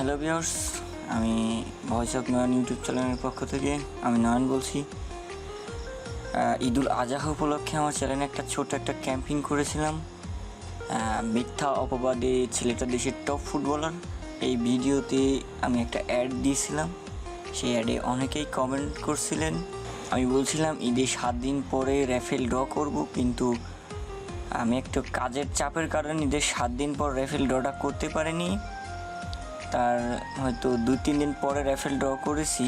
Hello viewers আমি voice of Nayan YouTube চ্যানেলের পক্ষ থেকে আমি নয়ন বলছি। ঈদুল আজহা উপলক্ষে আমার চ্যানেলে একটা ছোট একটা ক্যাম্পিং করেছিলাম। মিথ্যা অপবাদে ছেলেটা দেশের টপ ফুটবলার এই ভিডিওতে আমি একটা অ্যাড দিয়েছিলাম। সেই অ্যাডে অনেকেই কমেন্ট করছিলেন। আমি বলছিলাম ঈদের সাত দিন পরে র্যাফেল ড্র করব, কিন্তু আমি একটু কাজের চাপের কারণে ঈদের সাত দিন পর র্যাফেল ড্রটা করতে পারিনি। তার হয়তো দুই, তিন দিন পরে র্যাফেল ড্র করেছি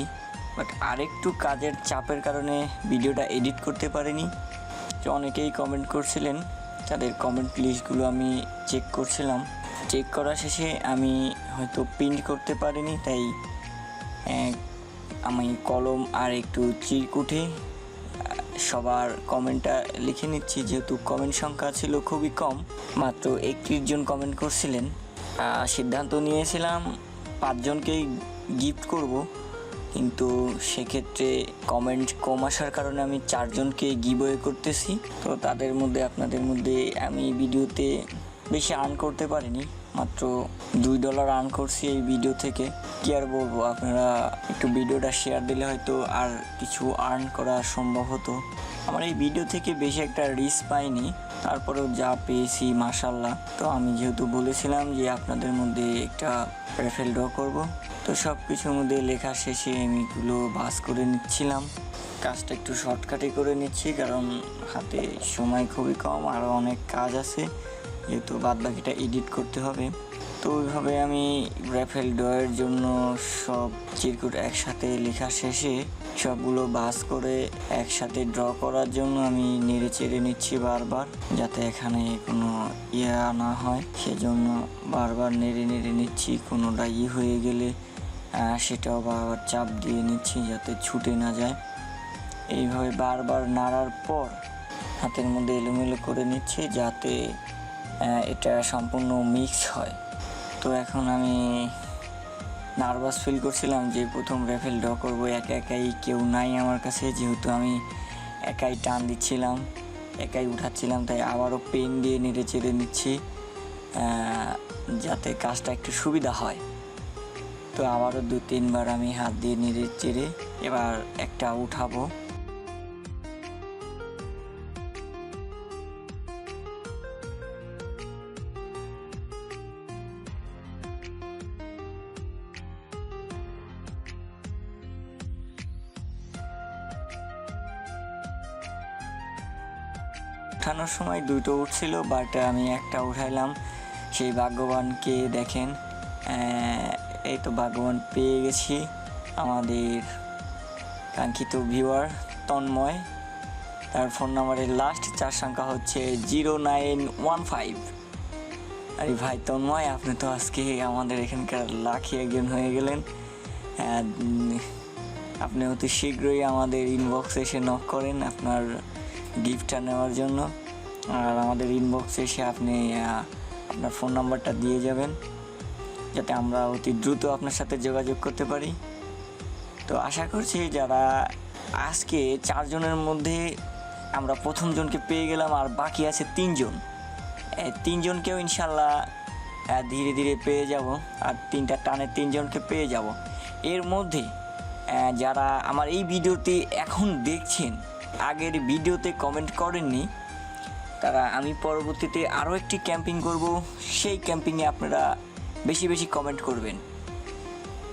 বাট আরেকটু কাজের চাপের কারণে ভিডিওটা এডিট করতে পারিনি। তো অনেকেই কমেন্ট করছিলেন, তাদের কমেন্ট লিস্টগুলো আমি চেক করছিলাম। চেক করা শেষে আমি হয়তো প্রিন্ট করতে পারিনি, তাই আমি কলম আর একটু চিরকুটে সবার কমেন্টটা লিখে নিচ্ছি, যেহেতু কমেন্ট সংখ্যা ছিল খুবই কম। মাত্র একত্রিশ জন কমেন্ট করছিলেন। সিদ্ধান্ত নিয়েছিলাম পাঁচজনকেই গিফট করব, কিন্তু সেক্ষেত্রে কমেন্ট কম আসার কারণে আমি চারজনকে গিভওয়ে করতেছি। তো তাদের মধ্যে, আপনাদের মধ্যে আমি ভিডিওতে বেশি আর্ন করতে পারিনি। মাত্র দুই ডলার আর্ন করছি এই ভিডিও থেকে। কি আর বলব, আপনারা একটু ভিডিওটা শেয়ার দিলে হয়তো আর কিছু আর্ন করা সম্ভব হতো। আমার এই ভিডিও থেকে বেশি একটা রিস্ক পাইনি, তারপরেও যা পেয়েছি মাসাল্লাহ তো আমি যেহেতু বলেছিলাম যে আপনাদের মধ্যে একটা রেফেল ড্র করব, তো সব কিছুর মধ্যে লেখা শেষে আমি এগুলো বাস করে নিচ্ছিলাম। কাজটা একটু শর্টকাটে করে নিচ্ছি, কারণ হাতে সময় খুবই কম আরও অনেক কাজ আছে। যেহেতু বাদ বাকিটা এডিট করতে হবে, তো ওইভাবে আমি র্যাফেল ড্রয়ের জন্য সব চিরকুট একসাথে লেখা শেষে সবগুলো বাস করে একসাথে ড্র করার জন্য আমি নেড়ে চেড়ে নিচ্ছি বারবার, যাতে এখানে কোনো ইয়া না হয়। সেজন্য বারবার নেড়ে নেড়ে নিচ্ছি, কোনোটা ই হয়ে গেলে সেটাও বারবার চাপ দিয়ে নিচ্ছি যাতে ছুটে না যায়। এইভাবে বারবার নাড়ার পর হাতের মধ্যে এলোমেলো করে নিচ্ছি যাতে এটা সম্পূর্ণ মিক্স হয়। তো এখন আমি নার্ভাস ফিল করছিলাম যে প্রথম রেফেল ড্র করব, একা একাই কেউ নাই আমার কাছে। যেহেতু আমি একাই টান দিচ্ছিলাম, একাই উঠাচ্ছিলাম, তাই আবারও পেন দিয়ে নেড়ে চেড়ে নিচ্ছি যাতে কাজটা একটু সুবিধা হয়। তো আবারও দু তিনবার আমি হাত দিয়ে নেড়ে চেড়ে এবার একটা উঠাবো। উঠানোর সময় দুটো উঠছিল বাট আমি একটা উঠাইলাম। সেই ভাগ্যবানকে দেখেন এই তো ভাগ্যবান পেয়ে গেছি আমাদের কাঙ্ক্ষিত ভিউয়ার তন্ময়। তার ফোন নাম্বারের লাস্ট চার সংখ্যা হচ্ছে জিরো নাইন ওয়ান ফাইভ আরে ভাই তন্ময়, আপনি তো আজকে আমাদের এখানকার লাখি একজন হয়ে গেলেন। আপনি অতি শীঘ্রই আমাদের ইনবক্সে এসে নক করেন, আপনার গিফটটা নেওয়ার জন্য। আর আমাদের ইনবক্সে এসে আপনি আপনার ফোন নাম্বারটা দিয়ে যাবেন, যাতে আমরা অতি দ্রুত আপনার সাথে যোগাযোগ করতে পারি। তো আশা করছি যারা আজকে চারজনের মধ্যে আমরা প্রথম জনকে পেয়ে গেলাম, আর বাকি আছে তিনজন। তিনজনকেও ইনশাল্লাহ ধীরে ধীরে পেয়ে যাব, আর তিনটা টানে তিনজনকে পেয়ে যাব। এর মধ্যে যারা আমার এই ভিডিওতে এখন দেখছেন আগের ভিডিওতে কমেন্ট করেননি। তারা আমি পরবর্তীতে আরও একটি ক্যাম্পিং করব। সেই ক্যাম্পিংয়ে আপনারা বেশি বেশি কমেন্ট করবেন।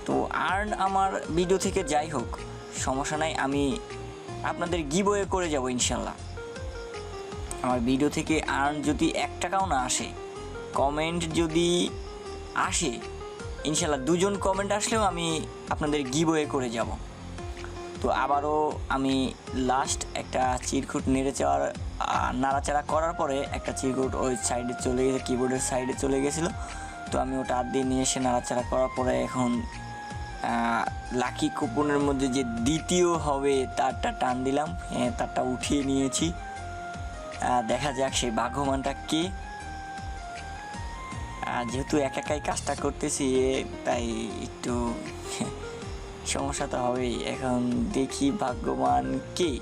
তো আর্ন আমার ভিডিও থেকে যাই হোক, সমস্যা নাই, আমি আপনাদের গিবয়ে করে যাব ইনশাল্লাহ। আমার ভিডিও থেকে আর্ন যদি এক টাকাও না আসে কমেন্ট যদি আসে, ইনশাল্লাহ দুজন কমেন্ট আসলেও আমি আপনাদের গিবয়ে করে যাব। তো আবারও আমি লাস্ট একটা চিরকুট নেড়ে চাওয়ার নাড়াচাড়া করার পরে একটা চিরকুট ওই সাইডে চলে গেছে কিবোর্ডের সাইডে চলে গেছিল তো আমি ওটা হাত দিয়ে নিয়ে এসে নাড়াচাড়া করার পরে এখন লাকি কুপনের মধ্যে যে দ্বিতীয় হবে তারটা টান দিলাম। হ্যাঁ, তারটা উঠিয়ে নিয়েছি। দেখা যাক সেই ভাগ্যমানটা কে। আর যেহেতু একা একাই কাজটা করতেছি তাই একটু সমস্যা তো হবেই। এখন দেখি ভাগ্যবান কে?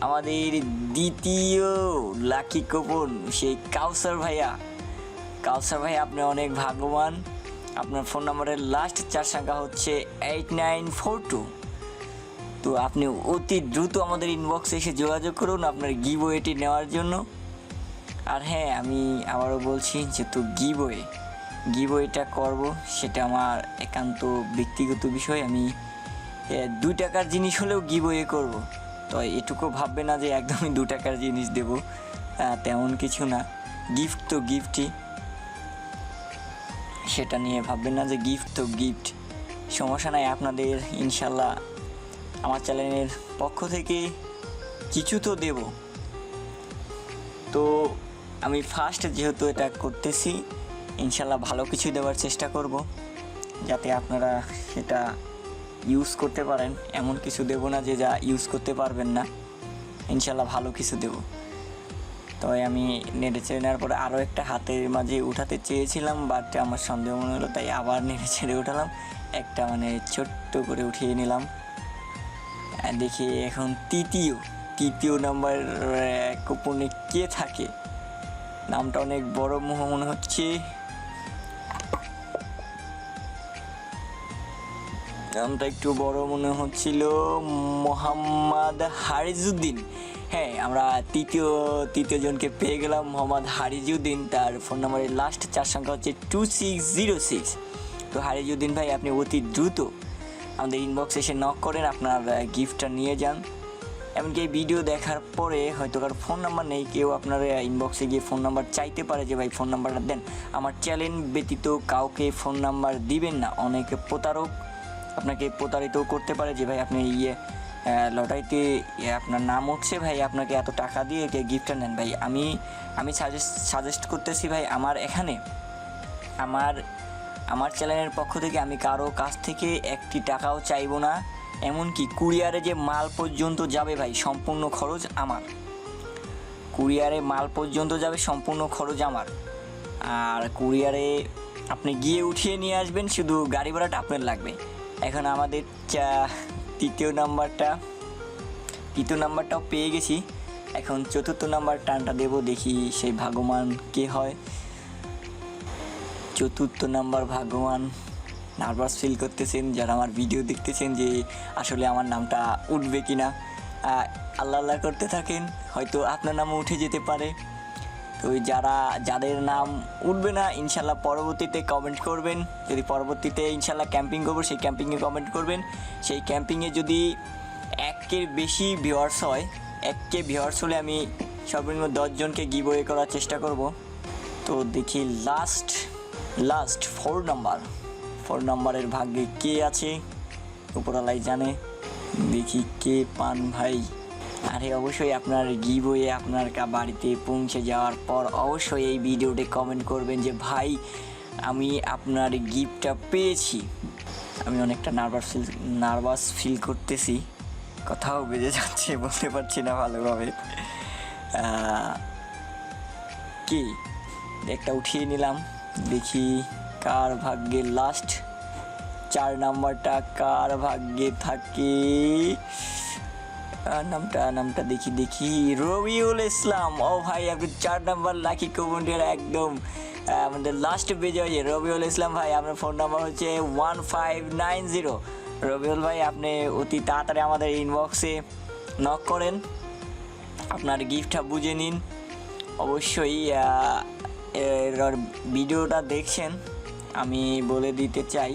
আমাদের দ্বিতীয় লাকি কুপন সেই কাউসার ভাইয়া। কাউসার ভাই আপনি অনেক ভাগ্যবান। আপনার ফোন নাম্বারের লাস্ট চার সংখ্যা হচ্ছে এইট নাইন ফোর টু তো আপনি অতি দ্রুত আমাদের ইনবক্সে এসে যোগাযোগ করুন আপনার গিবওয়েটি নেওয়ার জন্য। আর হ্যাঁ আমি আবারও বলছি যেহেতু গিবওয়ে গিবওয়েটা করব। সেটা আমার একান্ত ব্যক্তিগত বিষয়। আমি দুই টাকার জিনিস হলেও গিবওয়ে করব। তো এটুকু ভাববে না যে একদমই দু টাকার জিনিস দেব। তেমন কিছু না। গিফট তো গিফটই সেটা নিয়ে ভাববেন না যে গিফট তো গিফট সমস্যা নাই, আপনাদের ইনশাল্লাহ আমার চ্যানেলের পক্ষ থেকে কিছু তো দেব। তো আমি ফার্স্ট যেহেতু এটা করতেছি ইনশাল্লাহ ভালো কিছু দেওয়ার চেষ্টা করব, যাতে আপনারা সেটা ইউজ করতে পারেন। এমন কিছু দেব না যে যা ইউজ করতে পারবেন না। ইনশাল্লাহ ভালো কিছু দেব। তবে আমি নেড়ে চেড়ে নেওয়ার পরে আরও একটা হাতের মাঝে উঠাতে চেয়েছিলাম বাট আমার সন্দেহ মনে হলো, তাই আবার নেড়ে ছেড়ে উঠালাম। একটা মানে ছোট্ট করে উঠিয়ে নিলাম। দেখি এখন তৃতীয় তৃতীয় নাম্বার কুপনে কে থাকে? নামটা অনেক বড় মনে হচ্ছে। নামটা একটু বড় মনে হচ্ছিল মোহাম্মদ হারিজুদ্দিন হ্যাঁ আমরা তৃতীয় তৃতীয় জনকে পেয়ে গেলাম মোহাম্মদ হারিজুদ্দিন তার ফোন নাম্বারের লাস্ট চার সংখ্যা হচ্ছে টু সিক্স জিরো সিক্স তো হারিজুদ্দিন ভাই, আপনি অতি দ্রুত আমাদের ইনবক্সে এসে নক করেন, আপনার গিফটটা নিয়ে যান। এমনকি এই ভিডিও দেখার পরে হয়তো কারও ফোন নাম্বার নেই, কেউ আপনার ইনবক্সে গিয়ে ফোন নাম্বার চাইতে পারে যে, ভাই ফোন নাম্বারটা দেন। আমার চ্যালেঞ্জ ব্যতীত কাউকে ফোন নাম্বার দিবেন না। অনেকে প্রতারক। আপনাকে প্রতারিত করতে পারে যে ভাই আপনি ইয়ে লটারিতে আপনার নাম উঠছে ভাই, আপনাকে এত টাকা দিয়ে গিফটটা নেন ভাই। আমি আমি সাজেস্ট সাজেস্ট করতেছি ভাই, আমার এখানে, আমার আমার চ্যানেলের পক্ষ থেকে আমি কারও কাছ থেকে একটি টাকাও চাইব না, এমনকি কুরিয়ারে যে মাল পর্যন্ত যাবে ভাই, সম্পূর্ণ খরচ আমার। কুরিয়ারে মাল পর্যন্ত যাবে, সম্পূর্ণ খরচ আমার। আর কুরিয়ারে আপনি গিয়ে উঠিয়ে নিয়ে আসবেন, শুধু গাড়ি ভাড়াটা আপনার লাগবে। এখন আমাদের চা- তৃতীয় নাম্বারটা। তৃতীয় নাম্বারটাও পেয়ে গেছি। এখন চতুর্থ নাম্বার টানটা দেবো, দেখি সেই ভাগ্যমান কে হয়। চতুর্থ নাম্বার ভাগ্যবান নার্ভাস ফিল করতেছেন, যারা আমার ভিডিও দেখতেছেন যে আসলে আমার নামটা উঠবে কি না আল্লাহ আল্লাহ করতে থাকেন, হয়তো আপনার নামও উঠে যেতে পারে। তো ওই যারা, যাদের নাম উঠবে না, ইনশাল্লাহ পরবর্তীতে কমেন্ট করবেন। যদি পরবর্তীতে ইনশাল্লাহ ক্যাম্পিং করব, সেই ক্যাম্পিংয়ে কমেন্ট করবেন। সেই ক্যাম্পিংয়ে যদি একের বেশি ভিওয়ার্স হয়, এককে ভিওয়ার্স হলে আমি সর্বনিম্ন দশজনকে গিবওয়ে করার চেষ্টা করব। তো দেখি last last four number four নাম্বারের ভাগ্যে কে আছে? উপরালাই জানে। দেখি কে পান ভাই। আরে অবশ্যই আপনার গিবয়ে আপনার কা বাড়িতে পৌঁছে যাওয়ার পর অবশ্যই এই ভিডিওতে কমেন্ট করবেন যে, ভাই, আমি আপনার গিফটটা পেয়েছি। আমি অনেকটা নার্ভাস ফিল নার্ভাস ফিল করতেছি। কথাও বেজে যাচ্ছে, বলতে পারছি না ভালোভাবে। কি? একটা উঠিয়ে নিলাম। দেখি কার ভাগ্যে লাস্ট চার নাম্বারটা কার ভাগ্যে থাকে? নামটা নামটা দেখি দেখি। রবিউল ইসলাম। ও ভাই, আপনি চার নাম্বার লাকি কমেন্টের একদম আমাদের লাস্ট বিজয় রবিউল ইসলাম ভাই, আপনার ফোন নাম্বার হচ্ছে one five nine zero Rabiul ভাই, আপনি অতি তাড়াতাড়ি আমাদের ইনবক্সে নক করেন। আপনার গিফটটা বুঝে নিন। অবশ্যই ভিডিওটা দেখছেন, আমি বলে দিতে চাই।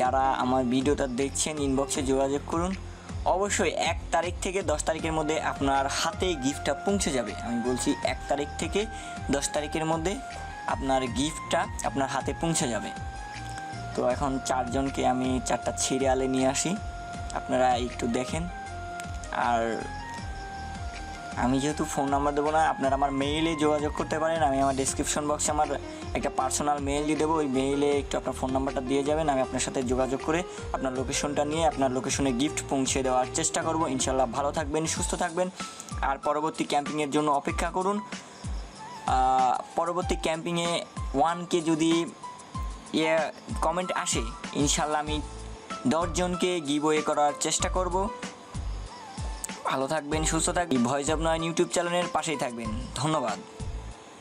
যারা আমার ভিডিওটা দেখছেন ইনবক্সে যোগাযোগ করুন। অবশ্যই এক তারিখ থেকে দশ তারিখের মধ্যে আপনার হাতে গিফটটা পৌঁছে যাবে। আমি বলছি এক তারিখ থেকে দশ তারিখের মধ্যে আপনার গিফটটা আপনার হাতে পৌঁছে যাবে। তো এখন চারজনকে আমি চারটা সিরিয়ালে নিয়ে আসি। আপনারা একটু দেখেন। আর আমি যেহেতু ফোন নাম্বার দেবো না, আপনারা আমার মেইলে যোগাযোগ করতে পারেন। আমি আমার ডিসক্রিপশন বক্সে আমার একটা পার্সোনাল মেইল দিয়ে দেবো। ওই মেইলে একটু আপনার ফোন নাম্বারটা দিয়ে যাবেন, আমি আপনার সাথে যোগাযোগ করে আপনার লোকেশনটা নিয়ে আপনার লোকেশনে গিফট পৌঁছে দেওয়ার চেষ্টা করব। ইনশাল্লাহ ভালো থাকবেন, সুস্থ থাকবেন। আর পরবর্তী ক্যাম্পিংয়ের জন্য অপেক্ষা করুন। পরবর্তী ক্যাম্পিংয়ে ওয়ানকে যদি ইয়ে কমেন্ট আসে ইনশাল্লাহ আমি দশজনকে গিবওয়ে করার চেষ্টা করব। ভালো থাকবেন, সুস্থ থাকবেন। ভয়েস অফ নয়ন ইউটিউব চ্যানেলের পাশেই থাকবেন। ধন্যবাদ।